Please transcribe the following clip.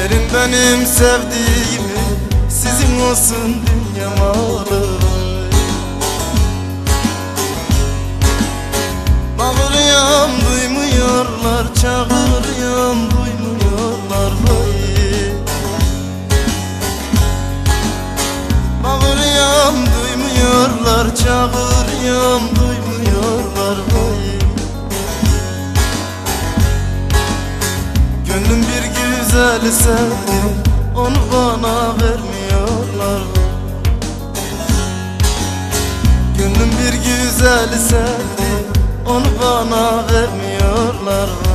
Verin benim sevdiğimi Sizin olsun dünya malı güzeli sevdi Onu bana vermiyorlar. Gönlüm bir güzeli sevdi Onu bana vermiyorlar